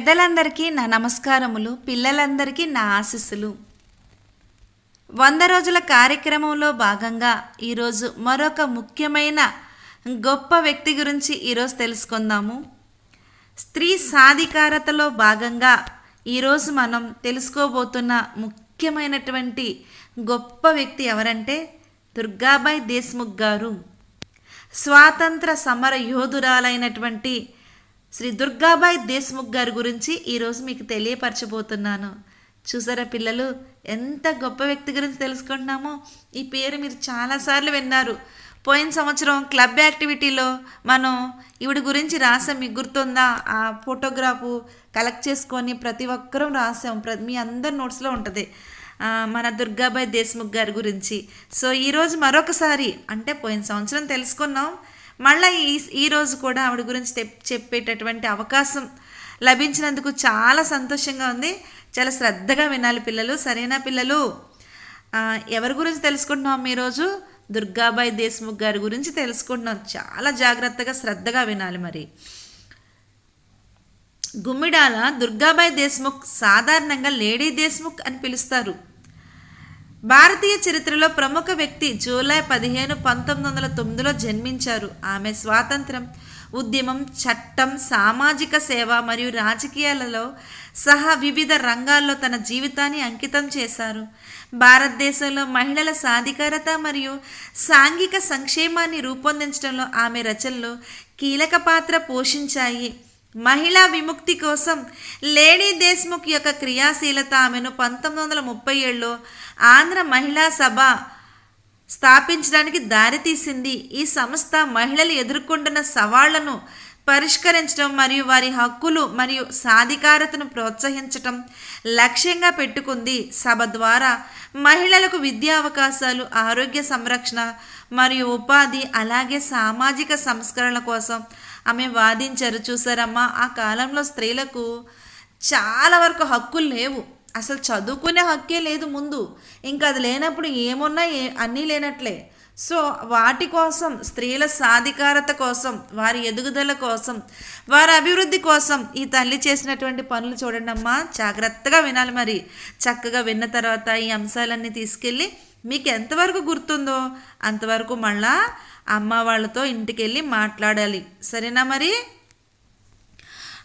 పెద్దలందరికీ నా నమస్కారములు పిల్లలందరికీ నా ఆశీస్సులు. వంద రోజుల కార్యక్రమంలో భాగంగా ఈరోజు మరొక ముఖ్యమైన గొప్ప వ్యక్తి గురించి ఈరోజు తెలుసుకుందాము. స్త్రీ సాధికారతలో భాగంగా ఈరోజు మనం తెలుసుకోబోతున్న ముఖ్యమైనటువంటి గొప్ప వ్యక్తి ఎవరంటే దుర్గాబాయ్ దేశ్ముఖ్ గారు. స్వాతంత్ర సమర యోధురాలైనటువంటి శ్రీ దుర్గాబాయ్ దేశ్ముఖ్ గారి గురించి ఈరోజు మీకు తెలియపరచబోతున్నాను. చూసారా పిల్లలు? ఎంత గొప్ప వ్యక్తి గురించి తెలుసుకుంటున్నామో? ఈ పేరు మీరు చాలాసార్లు విన్నారు. పోయిన సంవత్సరం క్లబ్ యాక్టివిటీలో మనం ఈవిడ గురించి రాసాం. మీకు గుర్తుందా? ఆ ఫోటోగ్రాఫు కలెక్ట్ చేసుకొని ప్రతి ఒక్కరూ రాసాం. ప్రతి మీ అందరి నోట్స్లో ఉంటుంది. మన దుర్గాబాయ్ దేశ్ముఖ్ గారి గురించి. సో ఈరోజు మరొకసారి అంటే పోయిన సంవత్సరం తెలుసుకున్నాం. మళ్ళీ ఈ ఈరోజు కూడా ఆవిడ గురించి చెప్పేటటువంటి అవకాశం లభించినందుకు చాలా సంతోషంగా ఉంది. చాలా శ్రద్ధగా వినాలి పిల్లలు. సరేనా పిల్లలు? ఎవరి గురించి తెలుసుకుంటున్నాం ఈరోజు? దుర్గాబాయి దేశ్ముఖ్ గారి గురించి తెలుసుకుంటున్నాం. చాలా జాగ్రత్తగా శ్రద్ధగా వినాలి మరి. గుమ్మిడాల దుర్గాబాయి దేశ్ముఖ్ సాధారణంగా లేడీ దేశ్ముఖ్ అని పిలుస్తారు. భారతీయ చరిత్రలో ప్రముఖ వ్యక్తి జూలై పదిహేను పంతొమ్మిది వందల తొమ్మిదిలో జన్మించారు. ఆమె స్వాతంత్రం ఉద్యమం చట్టం సామాజిక సేవ మరియు రాజకీయాలలో సహా వివిధ రంగాల్లో తన జీవితాన్ని అంకితం చేశారు. భారతదేశంలో మహిళల సాధికారత మరియు సాంఘిక సంక్షేమాన్ని రూపొందించడంలో ఆమె రచనలు కీలక పాత్ర పోషించాయి. మహిళా విముక్తి కోసం లేడీ దేశ్ముఖ్ యొక్క క్రియాశీలత ఆమెను పంతొమ్మిది వందల ముప్పై ఏడులో ఆంధ్ర మహిళా సభ స్థాపించడానికి దారితీసింది ఈ సంస్థ మహిళలు ఎదుర్కొంటున్న సవాళ్ళను పరిష్కరించడం మరియు వారి హక్కులు మరియు సాధికారతను ప్రోత్సహించటం లక్ష్యంగా పెట్టుకుంది. సభ ద్వారా మహిళలకు విద్యా అవకాశాలు ఆరోగ్య సంరక్షణ మరియు ఉపాధి అలాగే సామాజిక సంస్కరణ కోసం ఆమె వాదించారు చూసారమ్మా. ఆ కాలంలో స్త్రీలకు చాలా వరకు హక్కులు లేవు. అసలు చదువుకునే హక్కే లేదు ముందు. ఇంకా అది లేనప్పుడు ఏమున్నా ఏ అన్నీ లేనట్లే. సో వాటి కోసం స్త్రీల సాధికారత కోసం వారి ఎదుగుదల కోసం వారి అభివృద్ధి కోసం ఈ తల్లి చేసినటువంటి పనులు చూడండి అమ్మా. జాగ్రత్తగా వినాలి మరి. చక్కగా విన్న తర్వాత ఈ అంశాలన్నీ తీసుకెళ్ళి మీకు ఎంతవరకు గుర్తుందో అంతవరకు మళ్ళా అమ్మ వాళ్ళతో ఇంటికి వెళ్ళి మాట్లాడాలి. సరేనా మరి?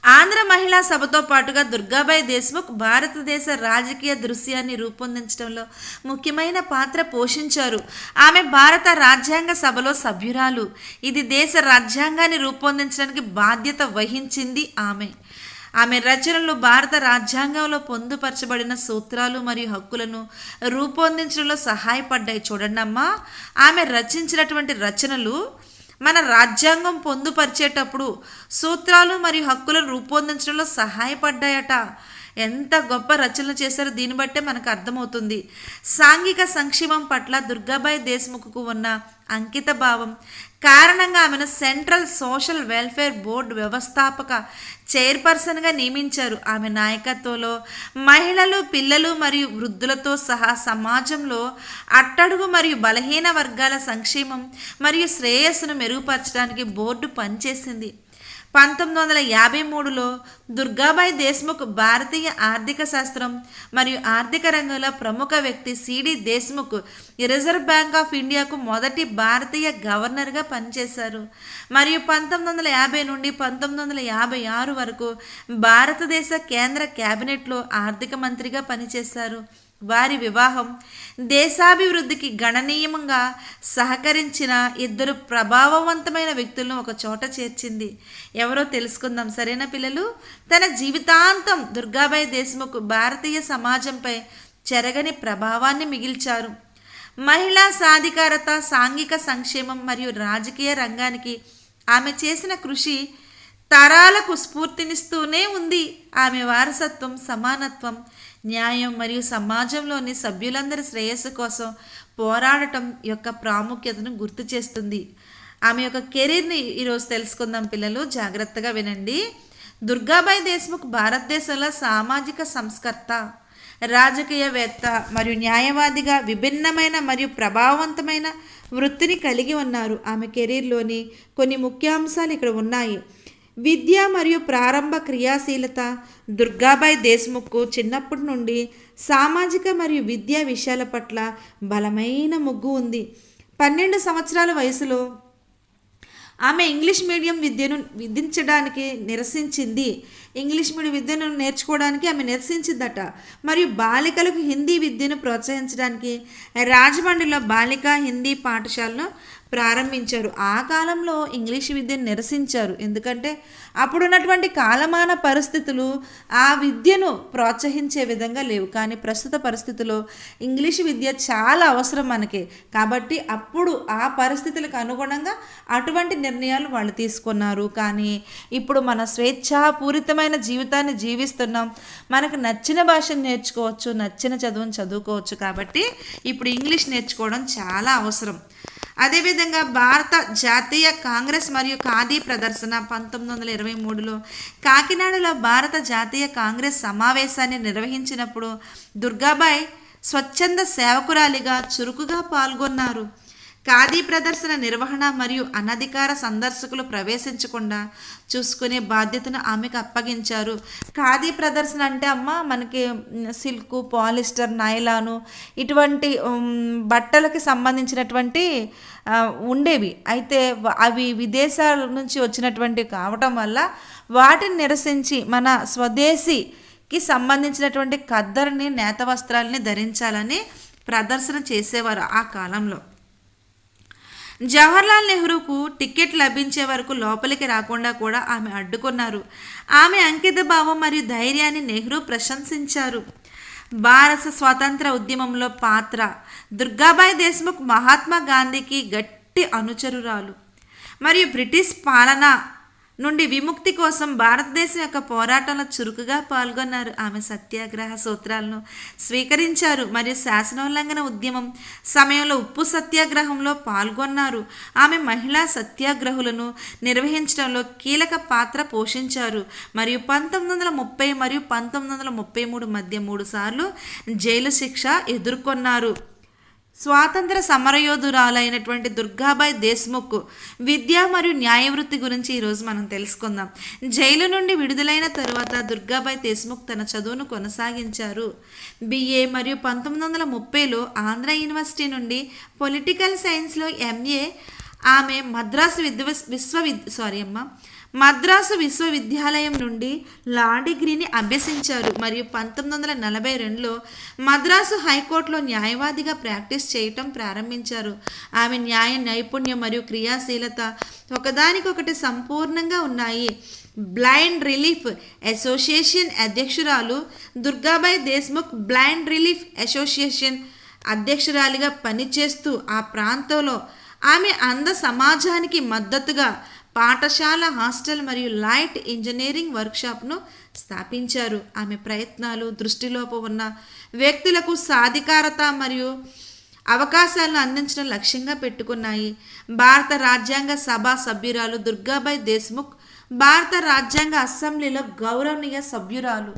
ఆంధ్ర మహిళా సభతో పాటుగా దుర్గాబాయి దేశ్ముఖ్ భారతదేశ రాజకీయ దృశ్యాన్ని రూపొందించడంలో ముఖ్యమైన పాత్ర పోషించారు. ఆమె భారత రాజ్యాంగ సభలో సభ్యురాలు. ఇది దేశ రాజ్యాంగాన్ని రూపొందించడానికి బాధ్యత వహించింది ఆమె. ఆమె రచనలు భారత రాజ్యాంగంలో పొందుపరచబడిన సూత్రాలు మరియు హక్కులను రూపొందించడంలో సహాయపడ్డాయి చూడండి అమ్మా. ఆమె రచించినటువంటి రచనలు మన రాజ్యాంగం పొందుపరిచేటప్పుడు సూత్రాలు మరియు హక్కులను రూపొందించడంలో సహాయపడ్డాయట. ఎంత గొప్ప రచనలు చేశారో దీన్ని బట్టే మనకు అర్థమవుతుంది. సాంఘిక సంక్షేమం పట్ల దుర్గాబాయి దేశ్ముఖ్కు ఉన్న అంకిత భావం కారణంగా ఆమెను సెంట్రల్ సోషల్ వెల్ఫేర్ బోర్డు వ్యవస్థాపక చైర్పర్సన్గా నియమించారు. ఆమె నాయకత్వంలో మహిళలు పిల్లలు మరియు వృద్ధులతో సహా సమాజంలో అట్టడుగు మరియు బలహీన వర్గాల సంక్షేమం మరియు శ్రేయస్సును మెరుగుపరచడానికి బోర్డు పనిచేసింది. పంతొమ్మిది వందల యాభై మూడులో దుర్గాబాయి దేశ్ముఖ్ భారతీయ ఆర్థిక శాస్త్రం మరియు ఆర్థిక రంగంలో ప్రముఖ వ్యక్తి C D Deshmukh Reserve Bank of ఇండియాకు మొదటి భారతీయ గవర్నర్గా పనిచేశారు. మరియు పంతొమ్మిది వందల యాభై నుండి పంతొమ్మిది వందల యాభై ఆరు వరకు భారతదేశ కేంద్ర కేబినెట్లో ఆర్థిక మంత్రిగా పనిచేశారు. వారి వివాహం దేశాభివృద్ధికి గణనీయంగా సహకరించిన ఇద్దరు ప్రభావవంతమైన వ్యక్తులను ఒక చోట చేర్చింది. ఎవరో తెలుసుకుందాం. సరేనా పిల్లలు? తన జీవితాంతం దుర్గాబాయి దేశముఖ్ భారతీయ సమాజంపై చెరగని ప్రభావాన్ని మిగిల్చారు. మహిళా సాధికారత సాంఘిక సంక్షేమం మరియు రాజకీయ రంగానికి ఆమె చేసిన కృషి తరాలకు స్ఫూర్తినిస్తూనే ఉంది. ఆమె వారసత్వం సమానత్వం న్యాయం మరియు సమాజంలోని సభ్యులందరి శ్రేయస్సు కోసం పోరాడటం యొక్క ప్రాముఖ్యతను గుర్తు చేస్తుంది. ఆమె యొక్క కెరీర్ని ఈరోజు తెలుసుకుందాం పిల్లలు జాగ్రత్తగా వినండి. దుర్గాబాయి దేశ్ముఖ్ భారతదేశంలో సామాజిక సంస్కర్త రాజకీయవేత్త మరియు న్యాయవాదిగా విభిన్నమైన మరియు ప్రభావవంతమైన వృత్తిని కలిగి ఉన్నారు. ఆమె కెరీర్లోని కొన్ని ముఖ్యాంశాలు ఇక్కడ ఉన్నాయి. విద్య మరియు ప్రారంభ క్రియాశీలత దుర్గాబాయ్ దేశ్ముఖ్కు చిన్నప్పటి నుండి సామాజిక మరియు విద్యా విషయాల పట్ల బలమైన మొగ్గు ఉంది. పన్నెండు సంవత్సరాల వయసులో ఆమె ఇంగ్లీష్ మీడియం విద్యను విధించడానికి నిరసించింది. ఇంగ్లీష్ మీడియం విద్యను నేర్చుకోవడానికి ఆమె నిరసించిందట. మరియు బాలికలకు హిందీ విద్యను ప్రోత్సహించడానికి రాజమండ్రిలో బాలిక హిందీ పాఠశాలను ప్రారంభించారు. ఆ కాలంలో ఇంగ్లీష్ విద్యను నిరసించారు. ఎందుకంటే అప్పుడున్నటువంటి కాలమాన పరిస్థితులు ఆ విద్యను ప్రోత్సహించే విధంగా లేవు. కానీ ప్రస్తుత పరిస్థితుల్లో ఇంగ్లీష్ విద్య చాలా అవసరం మనకి. కాబట్టి అప్పుడు ఆ పరిస్థితులకు అనుగుణంగా అటువంటి నిర్ణయాలు వాళ్ళు తీసుకున్నారు. కానీ ఇప్పుడు మన స్వేచ్ఛాపూరితమైన జీవితాన్ని జీవిస్తున్నాం. మనకు నచ్చిన భాషను నేర్చుకోవచ్చు నచ్చిన చదువును చదువుకోవచ్చు. కాబట్టి ఇప్పుడు ఇంగ్లీష్ నేర్చుకోవడం చాలా అవసరం. అదేవిధంగా భారత జాతీయ కాంగ్రెస్ మరియు ఖాదీ ప్రదర్శన పంతొమ్మిది వందల ఇరవై మూడులో కాకినాడలో భారత జాతీయ కాంగ్రెస్ సమావేశాన్ని నిర్వహించినప్పుడు దుర్గాబాయ్ స్వచ్ఛంద సేవకురాలిగా చురుకుగా పాల్గొన్నారు. ఖాదీ ప్రదర్శన నిర్వహణ మరియు అనధికార సందర్శకులు ప్రవేశించకుండా చూసుకునే బాధ్యతను ఆమెకు అప్పగించారు. ఖాదీ ప్రదర్శన అంటే అమ్మ మనకి సిల్క్ పాలిస్టర్ నైలాను ఇటువంటి బట్టలకి సంబంధించినటువంటి ఉండేవి. అయితే అవి విదేశాల నుంచి వచ్చినటువంటి కావటం వల్ల వాటిని నిరసించి మన స్వదేశీకి సంబంధించినటువంటి ఖద్దరిని నేత వస్త్రాలని ధరించాలని ప్రదర్శన చేసేవారు ఆ కాలంలో. జవహర్లాల్ నెహ్రూకు టికెట్ లభించే వరకు లోపలికి రాకుండా కూడా ఆమె అడ్డుకున్నారు. ఆమె అంకిత భావం మరియు ధైర్యాన్ని నెహ్రూ ప్రశంసించారు. భారత స్వాతంత్ర ఉద్యమంలో పాత్ర దుర్గాబాయ్ దేశ్ముఖ్ మహాత్మా గాంధీకి గట్టి అనుచరురాలు. మరియు బ్రిటిష్ పాలన నుండి విముక్తి కోసం భారతదేశం యొక్క పోరాటంలో చురుకుగా పాల్గొన్నారు. ఆమె సత్యాగ్రహ సూత్రాలను స్వీకరించారు. మరియు శాసనోల్లంఘన ఉద్యమం సమయంలో ఉప్పు సత్యాగ్రహంలో పాల్గొన్నారు. ఆమె మహిళా సత్యాగ్రహులను నిర్వహించడంలో కీలక పాత్ర పోషించారు. మరియు పంతొమ్మిది వందల ముప్పై మరియు పంతొమ్మిది వందల ముప్పై మూడు మధ్య మూడు సార్లు జైలు శిక్ష ఎదుర్కొన్నారు. స్వాతంత్ర సమరయోధురాలైనటువంటి దుర్గాబాయ్ దేశ్ముఖ్ విద్య మరియు న్యాయవృత్తి గురించి ఈరోజు మనం తెలుసుకుందాం. జైలు నుండి విడుదలైన తరువాత దుర్గాబాయ్ దేశ్ముఖ్ తన చదువును కొనసాగించారు. బిఏ మరియు పంతొమ్మిది వందల ముప్పైలో ఆంధ్ర యూనివర్సిటీ నుండి పొలిటికల్ సైన్స్లో ఎంఏ ఆమె మద్రాసు విద్వ విశ్వవిద్ సారీ అమ్మ మద్రాసు విశ్వవిద్యాలయం నుండి లా డిగ్రీని అభ్యసించారు. మరియు పంతొమ్మిది వందల నలభై రెండులో మద్రాసు హైకోర్టులో న్యాయవాదిగా ప్రాక్టీస్ చేయటం ప్రారంభించారు. ఆమె న్యాయ నైపుణ్యం మరియు క్రియాశీలత ఒకదానికొకటి సంపూర్ణంగా ఉన్నాయి. బ్లైండ్ రిలీఫ్ అసోసియేషన్ అధ్యక్షురాలు Durgabai Deshmukh Blind Relief Association అధ్యక్షురాలిగా పనిచేస్తూ ఆ ప్రాంతంలో ఆమె అంధ సమాజానికి మద్దతుగా పాఠశాల హాస్టల్ మరియు లైట్ ఇంజనీరింగ్ వర్క్షాప్ను స్థాపించారు. ఆమె ప్రయత్నాలు దృష్టిలోపు ఉన్న వ్యక్తులకు సాధికారత మరియు అవకాశాలను అందించడం లక్ష్యంగా పెట్టుకున్నాయి. భారత రాజ్యాంగ సభ సభ్యురాలు దుర్గాబాయ్ దేశ్ముఖ్ భారత రాజ్యాంగ అసెంబ్లీలో గౌరవనీయ సభ్యురాలు.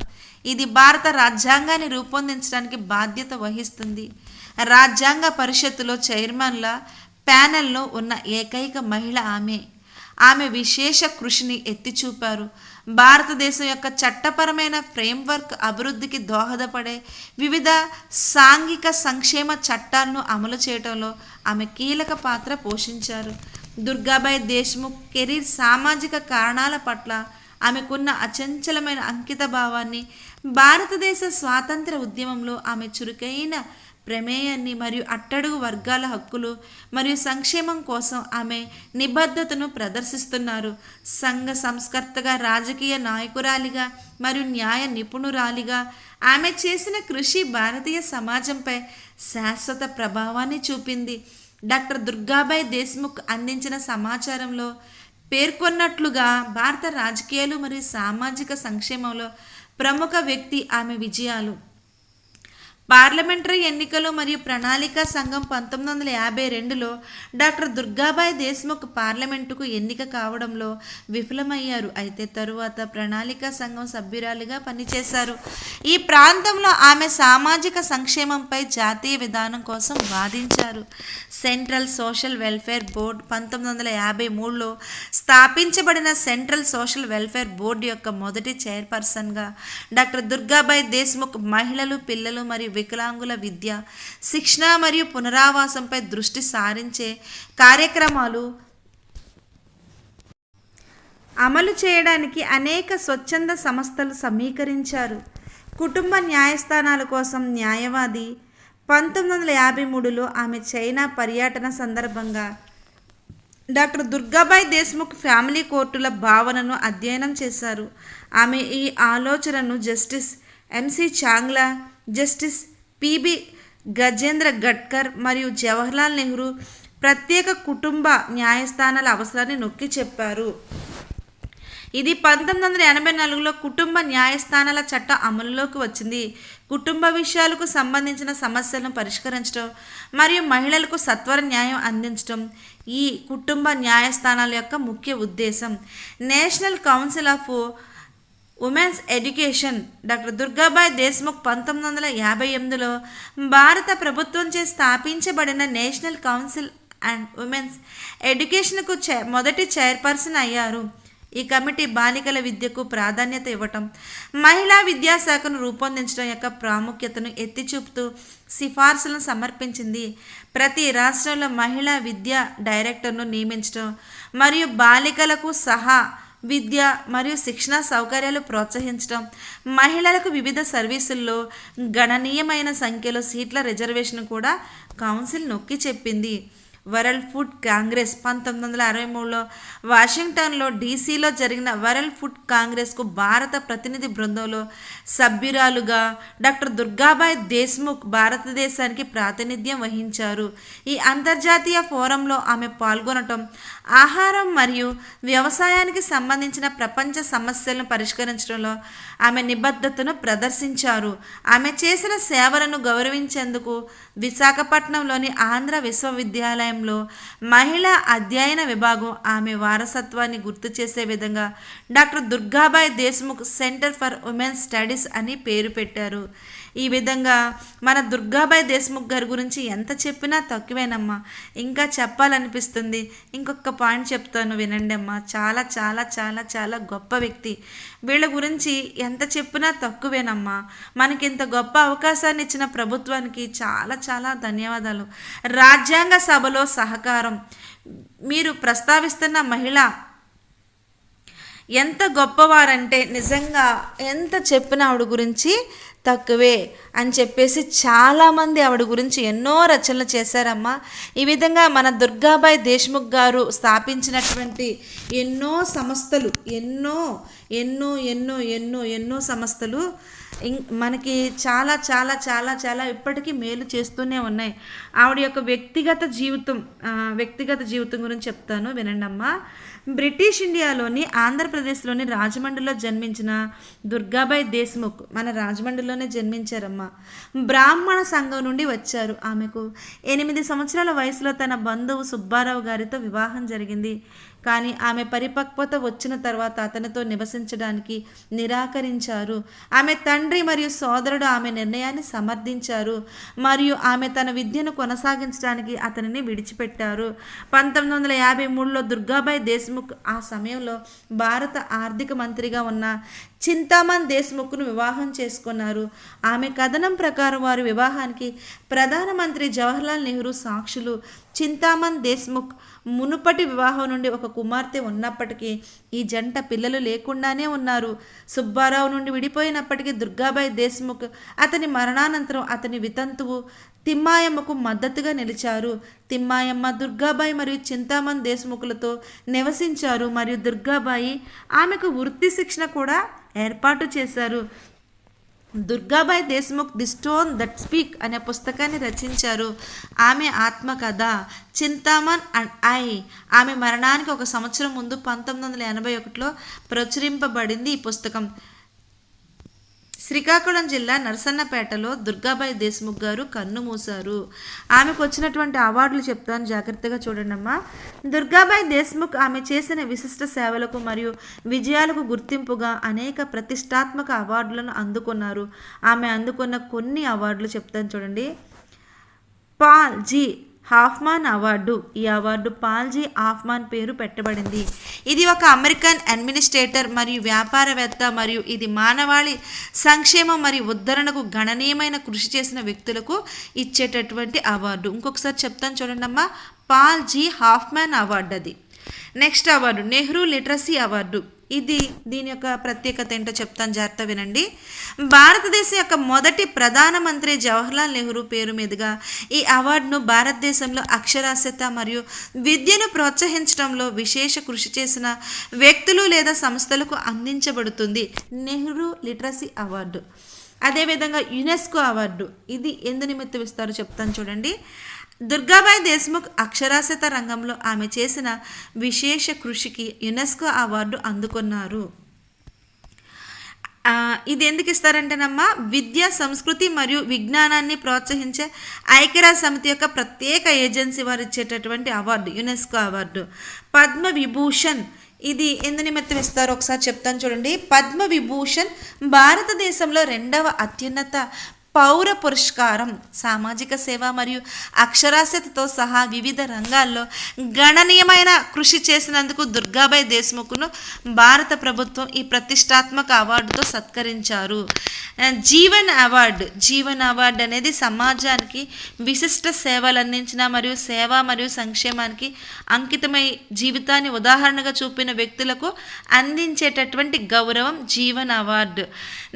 ఇది భారత రాజ్యాంగాన్ని రూపొందించడానికి బాధ్యత వహిస్తుంది. రాజ్యాంగ పరిషత్తులో చైర్మన్ల ప్యానెల్లో ఉన్న ఏకైక మహిళ ఆమె. ఆమె విశేష కృషిని ఎత్తిచూపారు. భారతదేశం యొక్క చట్టపరమైన ఫ్రేమ్వర్క్ అభివృద్ధికి దోహదపడే వివిధ సాంఘిక సంక్షేమ చట్టాలను అమలు చేయడంలో ఆమె కీలక పాత్ర పోషించారు. దుర్గాబాయి దేశ్ముఖ్ కెరీర్ సామాజిక కారణాల పట్ల ఆమెకున్న అచంచలమైన అంకిత భావాన్ని భారతదేశ స్వాతంత్ర ఉద్యమంలో ఆమె చురుకైన ప్రమేయాన్ని మరియు అట్టడుగు వర్గాల హక్కులు మరియు సంక్షేమం కోసం ఆమె నిబద్ధతను ప్రదర్శిస్తున్నారు. సంఘ సంస్కర్తగా రాజకీయ నాయకురాలిగా మరియు న్యాయ నిపుణురాలిగా ఆమె చేసిన కృషి భారతీయ సమాజంపై శాశ్వత ప్రభావాన్ని చూపింది. డాక్టర్ దుర్గాబాయ్ దేశ్ముఖ్ అందించిన సమాచారంలో పేర్కొన్నట్లుగా భారత రాజకీయాలు మరియు సామాజిక సంక్షేమంలో ప్రముఖ వ్యక్తి ఆమె విజయాలు. పార్లమెంటరీ ఎన్నికలు మరియు ప్రణాళికా సంఘం పంతొమ్మిది వందల యాభై రెండులో డాక్టర్ దుర్గాబాయ్ దేశ్ముఖ్ పార్లమెంటుకు ఎన్నిక కావడంలో విఫలమయ్యారు. అయితే తరువాత ప్రణాళికా సంఘం సభ్యురాలిగా పనిచేశారు. ఈ ప్రాంతంలో ఆమె సామాజిక సంక్షేమంపై జాతీయ విధానం కోసం వాదించారు. సెంట్రల్ సోషల్ వెల్ఫేర్ బోర్డ్ పంతొమ్మిది వందల యాభై మూడులో స్థాపించబడిన సెంట్రల్ సోషల్ వెల్ఫేర్ బోర్డు యొక్క మొదటి చైర్పర్సన్గా డాక్టర్ దుర్గాబాయ్ దేశ్ముఖ్ మహిళలు పిల్లలు మరియు వికలాంగుల విద్య శిక్షణ మరియు పునరావాసంపై దృష్టి సారించే కార్యక్రమాలు అమలు చేయడానికి అనేక స్వచ్ఛంద సంస్థలు సమీకరించారు. కుటుంబ న్యాయస్థానాల కోసం న్యాయవాది పంతొమ్మిది వందల యాభై మూడులో ఆమె చైనా పర్యటన సందర్భంగా డాక్టర్ దుర్గాబాయ్ దేశ్ముఖ్ ఫ్యామిలీ కోర్టుల భావనను అధ్యయనం చేశారు. ఆమె ఈ ఆలోచనను Justice M C Chagla Justice P B Gajendragadkar మరియు జవహర్లాల్ నెహ్రూ ప్రత్యేక కుటుంబ న్యాయస్థానాల అవసరాన్ని నొక్కి చెప్పారు. ఇది పంతొమ్మిది వందల ఎనభై నాలుగులో కుటుంబ న్యాయస్థానాల చట్టం అమలులోకి వచ్చింది. కుటుంబ విషయాలకు సంబంధించిన సమస్యలను పరిష్కరించడం మరియు మహిళలకు సత్వర న్యాయం అందించడం ఈ కుటుంబ న్యాయస్థానాల యొక్క ముఖ్య ఉద్దేశం. National Council of Women's Education doctor Durgabai Deshmukh పంతొమ్మిది వందల యాభై ఎనిమిదిలో భారత ప్రభుత్వంచే స్థాపించబడిన నేషనల్ కౌన్సిల్ అండ్ ఉమెన్స్ ఎడ్యుకేషన్కు చే మొదటి చైర్పర్సన్ అయ్యారు. ఈ కమిటీ బాలికల విద్యకు ప్రాధాన్యత ఇవ్వటం మహిళా విద్యాశాఖను రూపొందించడం యొక్క ప్రాముఖ్యతను ఎత్తి చూపుతూ సిఫార్సులను సమర్పించింది. ప్రతి రాష్ట్రంలో మహిళా విద్యా డైరెక్టర్ను నియమించడం మరియు బాలికలకు సహా విద్య మరియు శిక్షణ సౌకర్యాలు ప్రోత్సహించడం మహిళలకు వివిధ సర్వీసుల్లో గణనీయమైన సంఖ్యలో సీట్ల రిజర్వేషన్ కూడా కౌన్సిల్ నొక్కి చెప్పింది. వరల్డ్ ఫుడ్ కాంగ్రెస్ పంతొమ్మిది వందల అరవై మూడులో వాషింగ్టన్లో డీసీలో జరిగిన వరల్డ్ ఫుడ్ కాంగ్రెస్కు భారత ప్రతినిధి బృందంలో సభ్యురాలుగా డాక్టర్ దుర్గాబాయ్ దేశ్ముఖ్ భారతదేశానికి ప్రాతినిధ్యం వహించారు. ఈ అంతర్జాతీయ ఫోరంలో ఆమె పాల్గొనటం ఆహారం మరియు వ్యవసాయానికి సంబంధించిన ప్రపంచ సమస్యలను పరిష్కరించడంలో ఆమె నిబద్ధతను ప్రదర్శించారు. ఆమె చేసిన సేవలను గౌరవించేందుకు విశాఖపట్నంలోని ఆంధ్ర విశ్వవిద్యాలయంలో మహిళా అధ్యయన విభాగం ఆమె వారసత్వాన్ని గుర్తు చేసే విధంగా doctor Durgabai Deshmukh Centre for Women's Studies అని పేరు పెట్టారు. ఈ విధంగా మన దుర్గాబాయ్ దేశ్ముఖ్ గారి గురించి ఎంత చెప్పినా తక్కువేనమ్మా. ఇంకా చెప్పాలనిపిస్తుంది. ఇంకొక పాయింట్ చెప్తాను వినండి అమ్మా. చాలా చాలా చాలా చాలా గొప్ప వ్యక్తి. వీళ్ళ గురించి ఎంత చెప్పినా తక్కువేనమ్మా. మనకి ఇంత గొప్ప అవకాశాన్ని ఇచ్చిన ప్రభుత్వానికి చాలా చాలా ధన్యవాదాలు. రాజ్యాంగ సభలో సహకారం. మీరు ప్రస్తావిస్తున్న మహిళ ఎంత గొప్పవారంటే నిజంగా ఎంత చెప్పిన ఆవిడ గురించి తక్కువే అని చెప్పేసి చాలామంది ఆవిడ గురించి ఎన్నో రచనలు చేశారమ్మా. ఈ విధంగా మన దుర్గాబాయ్ దేశ్ముఖ్ గారు స్థాపించినటువంటి ఎన్నో సంస్థలు ఎన్నో ఎన్నో ఎన్నో ఎన్నో ఎన్నో సంస్థలు ఇం- మనకి చాలా చాలా చాలా చాలా ఇప్పటికీ మేలు చేస్తూనే ఉన్నాయి. ఆవిడ యొక్క వ్యక్తిగత జీవితం వ్యక్తిగత జీవితం గురించి చెప్తాను వినండి అమ్మా బ్రిటిష్ ఇండియాలోని ఆంధ్రప్రదేశ్లోని రాజమండ్రిలో జన్మించిన దుర్గాబాయ్ దేశ్ముఖ్ మన రాజమండ్రిలోనే జన్మించారమ్మా. బ్రాహ్మణ సంఘం నుండి వచ్చారు ఆమెకు. ఎనిమిది సంవత్సరాల వయసులో తన బంధువు సుబ్బారావు గారితో వివాహం జరిగింది. కానీ ఆమె పరిపక్వత వచ్చిన తర్వాత అతనితో నివసించడానికి నిరాకరించారు. ఆమె తండ్రి మరియు సోదరుడు ఆమె నిర్ణయాన్ని సమర్థించారు. మరియు ఆమె తన విద్యను కొనసాగించడానికి అతనిని విడిచిపెట్టారు. పంతొమ్మిది వందల యాభై మూడులో దుర్గాబాయ్ దేశ్ముఖ్ ఆ సమయంలో భారత ఆర్థిక మంత్రిగా ఉన్న చింతామన్ దేశ్ముఖ్ను వివాహం చేసుకున్నారు. ఆమె కథనం ప్రకారం వారి వివాహానికి ప్రధానమంత్రి జవహర్లాల్ నెహ్రూ సాక్షులు చింతామన్ దేశ్ముఖ్ మునుపటి వివాహం నుండి ఒక కుమార్తె ఉన్నప్పటికీ ఈ జంట పిల్లలు లేకుండానే ఉన్నారు. సుబ్బారావు నుండి విడిపోయినప్పటికీ దుర్గాబాయి దేశ్ముఖ్ అతని మరణానంతరం అతని వితంతువు తిమ్మాయమ్మకు మద్దతుగా నిలిచారు. తిమ్మాయమ్మ దుర్గాబాయి మరియు చింతామన్ దేశ్ముఖులతో నివసించారు. మరియు దుర్గాబాయి ఆమెకు వృత్తి శిక్షణ కూడా ఏర్పాటు చేశారు. Durgabai Deshmukh The Stone That Speak అనే పుస్తకాన్ని రచించారు. ఆమె ఆత్మకథ చింతామన్ అండ్ ఐ. ఆమె మరణానికి ఒక సంవత్సరం ముందు పంతొమ్మిది వందల ఎనభై ఒకటిలో ప్రచురింపబడింది ఈ పుస్తకం. శ్రీకాకుళం జిల్లా నరసన్నపేటలో దుర్గాబాయి దేశ్ముఖ్ గారు కన్ను మూశారు. ఆమెకు వచ్చినటువంటి అవార్డులు చెప్తాను. జాగ్రత్తగా చూడండి అమ్మా దుర్గాబాయి దేశ్ముఖ్ ఆమె చేసిన విశిష్ట సేవలకు మరియు విజయాలకు గుర్తింపుగా అనేక ప్రతిష్టాత్మక అవార్డులను అందుకున్నారు. ఆమె అందుకున్న కొన్ని అవార్డులు చెప్తాను చూడండి. Paul G. Hoffman award. ఈ అవార్డు పాల్ జీ హాఫ్మాన్ పేరు పెట్టబడింది. ఇది ఒక అమెరికన్ అడ్మినిస్ట్రేటర్ మరియు వ్యాపారవేత్త మరియు ఇది మానవాళి సంక్షేమం మరియు ఉద్ధరణకు గణనీయమైన కృషి చేసిన వ్యక్తులకు ఇచ్చేటటువంటి అవార్డు. ఇంకొకసారి చెప్తాను చూడండి అమ్మా. పాల్ జీ హాఫ్మాన్ అవార్డు అది. Next award. Nehru literacy award. ఇది దీని యొక్క ప్రత్యేకత ఏంటో చెప్తాను జాగ్రత్త వినండి. భారతదేశం యొక్క మొదటి ప్రధానమంత్రి జవహర్లాల్ నెహ్రూ పేరు మీదుగా ఈ అవార్డును భారతదేశంలో అక్షరాస్యత మరియు విద్యను ప్రోత్సహించడంలో విశేష కృషి చేసిన వ్యక్తులు లేదా సంస్థలకు అందించబడుతుంది నెహ్రూ లిటరసీ అవార్డు. అదేవిధంగా యునెస్కో అవార్డు. ఇది ఎందు నిమిత్తం ఇస్తారో చెప్తాను చూడండి. దుర్గాబాయి దేశ్ముఖ్ అక్షరాస్యత రంగంలో ఆమె చేసిన విశేష కృషికి యునెస్కో అవార్డు అందుకున్నారు. ఇది ఎందుకు ఇస్తారంటేనమ్మా విద్య సంస్కృతి మరియు విజ్ఞానాన్ని ప్రోత్సహించే ఐక్యరాజ్య సమితి యొక్క ప్రత్యేక ఏజెన్సీ వారు ఇచ్చేటటువంటి award UNESCO award. Padma Vibhushan ఇది ఎందు నిమిత్తం ఇస్తారో ఒకసారి చెప్తాను చూడండి. పద్మ విభూషణ్ భారతదేశంలో రెండవ అత్యున్నత పౌర పురస్కారం సామాజిక సేవ మరియు అక్షరాస్యతతో సహా వివిధ రంగాల్లో గణనీయమైన కృషి చేసినందుకు దుర్గాబాయి దేశ్ముఖ్ను భారత ప్రభుత్వం ఈ ప్రతిష్టాత్మక అవార్డుతో సత్కరించారు. జీవన్ అవార్డు జీవన్ అవార్డు అనేది సమాజానికి విశిష్ట సేవలు అందించిన మరియు సేవ మరియు సంక్షేమానికి అంకితమై జీవితాన్ని ఉదాహరణగా చూపిన వ్యక్తులకు అందించేటటువంటి గౌరవం Jeevan award.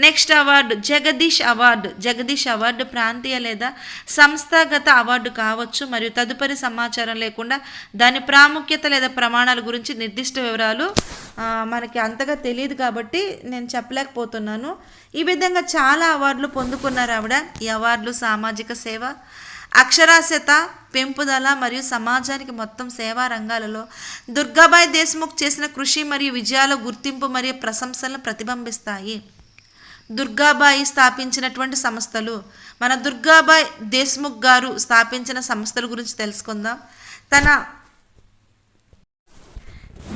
Next award Jagdish award Jagdish award ప్రాంతీయ లేదా సంస్థాగత అవార్డు కావచ్చు మరియు తదుపరి సమాచారం లేకుండా దాని ప్రాముఖ్యత లేదా ప్రమాణాల గురించి నిర్దిష్ట వివరాలు మనకి అంతగా తెలియదు కాబట్టి నేను చెప్పలేకపోతున్నాను. ఈ విధంగా చాలా అవార్డులు పొందుకున్నారు ఆవిడ. ఈ అవార్డులు సామాజిక సేవ అక్షరాస్యత పెంపుదల మరియు సమాజానికి మొత్తం సేవా రంగాలలో దుర్గాబాయ్ దేశ్ముఖ్ చేసిన కృషి మరియు విజయాల గుర్తింపు మరియు ప్రశంసలను ప్రతిబింబిస్తాయి. దుర్గాబాయి స్థాపించినటువంటి సంస్థలు. మన దుర్గాబాయ్ దేశ్ముఖ్ గారు స్థాపించిన సంస్థల గురించి తెలుసుకుందాం. తన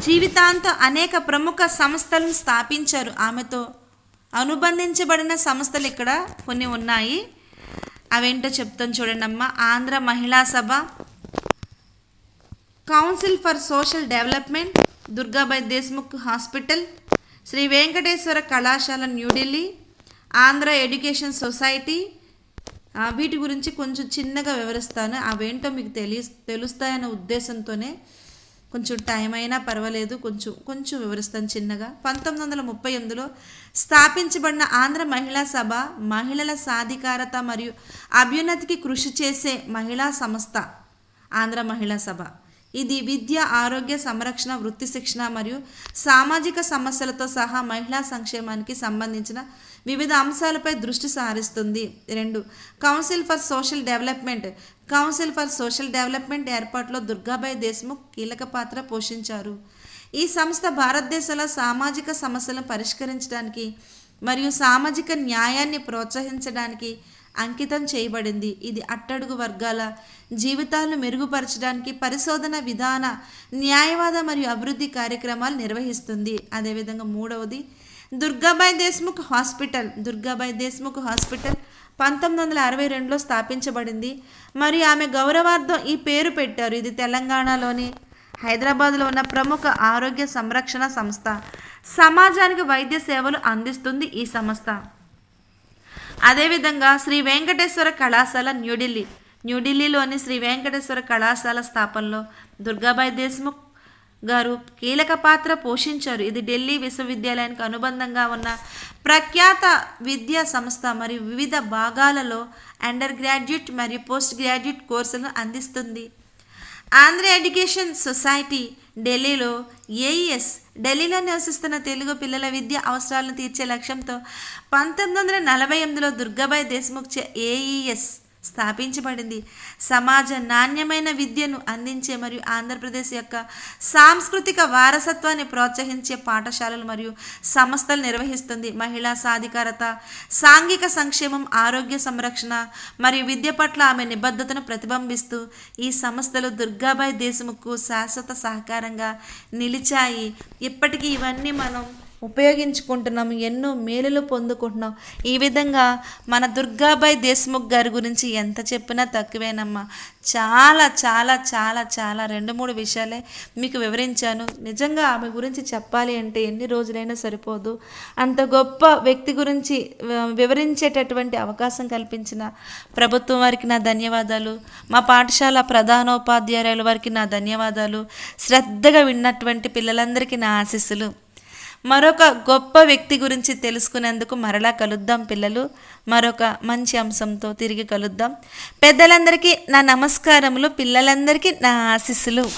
జీవితాంత అనేక ప్రముఖ సంస్థలను స్థాపించారు ఆమెతో. అనుబంధించబడిన సంస్థలు ఇక్కడ కొన్ని ఉన్నాయి. అవేంటో చెప్తాను చూడండి అమ్మ Andhra Mahila Sabha Council for Social Development Durgabai Deshmukh Hospital Shri Venkateswara కళాశాల న్యూఢిల్లీ ఆంధ్ర ఎడ్యుకేషన్ సొసైటీ. వీటి గురించి కొంచెం చిన్నగా వివరిస్తాను. అవేంటో మీకు తెలి తెలుస్తాయనే ఉద్దేశంతోనే కొంచెం టైం అయినా పర్వాలేదు. కొంచెం కొంచెం వివరిస్తాను చిన్నగా. పంతొమ్మిది వందల ముప్పై ఎనిమిదిలో స్థాపించబడిన ఆంధ్ర మహిళా సభ మహిళల సాధికారత మరియు అభ్యున్నతికి కృషి చేసే మహిళా సంస్థ ఆంధ్ర మహిళా సభ. ఇది విద్య ఆరోగ్య సంరక్షణ వృత్తి శిక్షణ మరియు సామాజిక సమస్యలతో సహా మహిళా సంక్షేమానికి సంబంధించిన వివిధ అంశాలపై దృష్టి సారిస్తుంది. రెండు Council for Social Development. Council for Social Development ఏర్పాటులో దుర్గాబాయి దేశ్ముఖ్ కీలక పాత్ర పోషించారు. ఈ సంస్థ భారతదేశంలో సామాజిక సమస్యలను పరిష్కరించడానికి మరియు సామాజిక న్యాయాన్ని ప్రోత్సహించడానికి అంకితం చేయబడింది. ఇది అట్టడుగు వర్గాల జీవితాలను మెరుగుపరచడానికి పరిశోధన విధాన న్యాయవాద మరియు అభివృద్ధి కార్యక్రమాలు నిర్వహిస్తుంది. అదేవిధంగా మూడవది దుర్గాబాయ్ దేశ్ముఖ్ హాస్పిటల్. దుర్గాబాయ్ దేశ్ముఖ్ హాస్పిటల్ పంతొమ్మిది వందల అరవై రెండులో స్థాపించబడింది. మరియు ఆమె గౌరవార్థం ఈ పేరు పెట్టారు. ఇది తెలంగాణలోని హైదరాబాద్లో ఉన్న ప్రముఖ ఆరోగ్య సంరక్షణ సంస్థ. సమాజానికి వైద్య సేవలు అందిస్తుంది ఈ సంస్థ. అదేవిధంగా శ్రీ వెంకటేశ్వర కళాశాల న్యూఢిల్లీ. న్యూఢిల్లీలోని శ్రీ వెంకటేశ్వర కళాశాల స్థాపనలో దుర్గాబాయి దేశ్ముఖ్ గారు కీలక పాత్ర పోషించారు. ఇది ఢిల్లీ విశ్వవిద్యాలయానికి అనుబంధంగా ఉన్న ప్రఖ్యాత విద్యా సంస్థ మరియు వివిధ భాగాలలో అండర్ గ్రాడ్యుయేట్ మరియు పోస్ట్ గ్రాడ్యుయేట్ కోర్సులను అందిస్తుంది. ఆంధ్ర ఎడ్యుకేషన్ సొసైటీ ఢిల్లీలో ఏఈఎస్ ఢిల్లీలో నివసిస్తున్న తెలుగు పిల్లల విద్య అవసరాలను తీర్చే లక్ష్యంతో పంతొమ్మిది వందల నలభై ఎనిమిదిలో దుర్గాబాయి దేశ్ముఖ్ ఏఈఎస్ స్థాపించబడింది. సమాజ నాణ్యమైన విద్యను అందించే మరియు ఆంధ్రప్రదేశ్ యొక్క సాంస్కృతిక వారసత్వాన్ని ప్రోత్సహించే పాఠశాలలు మరియు సంస్థలు నిర్వహిస్తుంది. మహిళా సాధికారత సాంఘిక సంక్షేమం ఆరోగ్య సంరక్షణ మరియు విద్య పట్ల ఆమె నిబద్ధతను ప్రతిబింబిస్తూ ఈ సంస్థలు దుర్గాబాయి దేశముఖకు శాశ్వత సహకారంగా నిలిచాయి. ఇప్పటికీ ఇవన్నీ మనం ఉపయోగించుకుంటున్నాము ఎన్నో మేలులు పొందుకుంటున్నాం. ఈ విధంగా మన దుర్గాబాయి దేశ్ముఖ్ గారి గురించి ఎంత చెప్పినా తక్కువేనమ్మా. చాలా చాలా చాలా చాలా రెండు మూడు విషయాలే మీకు వివరించాను. నిజంగా ఆమె గురించి చెప్పాలి అంటే ఎన్ని రోజులైనా సరిపోదు. అంత గొప్ప వ్యక్తి గురించి వివరించేటటువంటి అవకాశం కల్పించిన ప్రభుత్వం వారికి నా ధన్యవాదాలు. మా పాఠశాల ప్రధానోపాధ్యాయుల వారికి నా ధన్యవాదాలు. శ్రద్ధగా విన్నటువంటి పిల్లలందరికీ నా ఆశీస్సులు. మరొక గొప్ప వ్యక్తి గురించి తెలుసుకునేందుకు మరలా కలుద్దాం పిల్లలు. మరొక మంచి అంశంతో తిరిగి కలుద్దాం. పెద్దలందరికీ నా నమస్కారములు పిల్లలందరికీ నా ఆశీస్సులు.